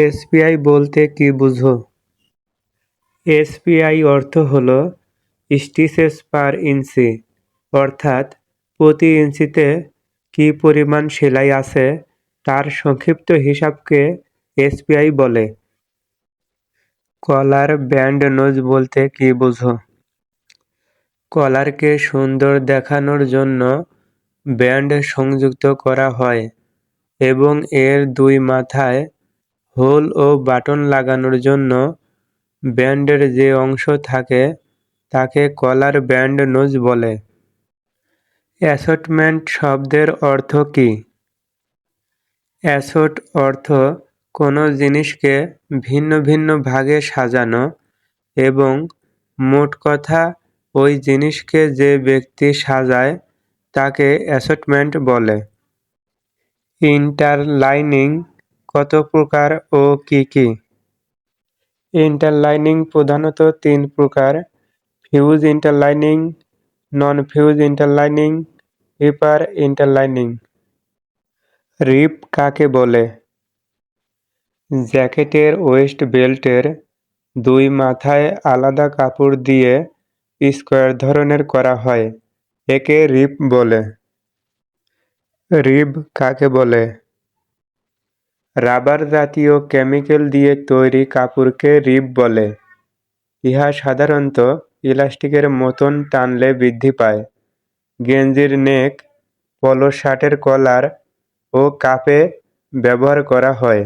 SPI বলতে কি বুঝো? এসপিআই অর্থ হল স্টিচেস পার ইঞ্চি, অর্থাৎ প্রতি ইঞ্চিতে কি পরিমাণ সেলাই আছে তার সংক্ষিপ্ত হিসাবকে এসপিআই বলে। কলার ব্যান্ড নোজ বলতে কি বুঝো? কলারকে সুন্দর দেখানোর জন্য ব্যান্ড সংযুক্ত করা হয় এবং এর দুই মাথায় হোল ও বাটন লাগানোর জন্য ব্যান্ডের যে অংশ থাকে, তাকে কলার ব্যান্ড নোজ বলে। অ্যাসর্টমেন্ট শব্দের অর্থ কী? অ্যাসর্ট অর্থ কোনো জিনিসকে ভিন্ন ভিন্ন ভাগে সাজানো এবং মোট কথা ওই জিনিসকে যে ব্যক্তি সাজায়, তাকে অ্যাসর্টমেন্ট বলে। ইন্টারলাইনিং কত প্রকার ও কি কি? ইন্টারলাইনিং প্রধানত তিন প্রকার fuse interlining, non fuse interlining, ripper interlining. Rip কাকে বলে? জ্যাকেটের ওয়েস্ট বেল্টের দুই মাথায় আলাদা কাপড় দিয়ে স্কোয়ার ধরনের করা হয়, একে রিপ বলে। রিব কাকে বলে? রাবার জাতীয় কেমিক্যাল দিয়ে তৈরি কাপড়কে রিব বলে। ইহা সাধারণত ইলাস্টিকের মতন টানলে বৃদ্ধি পায়। গেঞ্জির নেক, পলো শার্টের কলার ও কাপে ব্যবহার করা হয়।